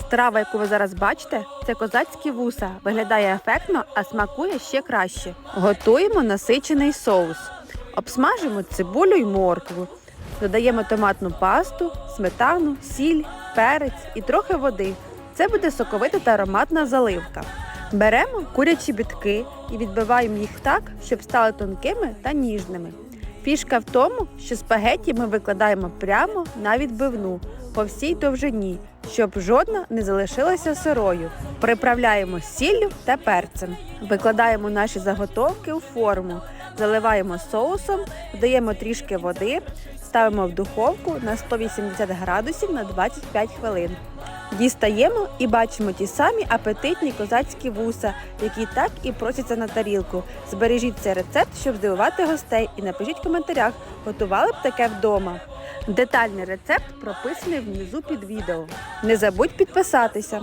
Страва, яку ви зараз бачите, це козацькі вуса. Виглядає ефектно, а смакує ще краще. Готуємо насичений соус. Обсмажимо цибулю й моркву. Додаємо томатну пасту, сметану, сіль, перець і трохи води. Це буде соковита та ароматна заливка. Беремо курячі бітки і відбиваємо їх так, щоб стали тонкими та ніжними. Фішка в тому, що спагетті ми викладаємо прямо на відбивну по всій довжині, щоб жодна не залишилася сирою. Приправляємо сіллю та перцем. Викладаємо наші заготовки у форму, заливаємо соусом, додаємо трішки води, ставимо в духовку на 180 градусів на 25 хвилин. Дістаємо і бачимо ті самі апетитні козацькі вуса, які так і просяться на тарілку. Збережіть цей рецепт, щоб здивувати гостей, і напишіть в коментарях, готували б таке вдома. Детальний рецепт прописаний внизу під відео. Не забудь підписатися.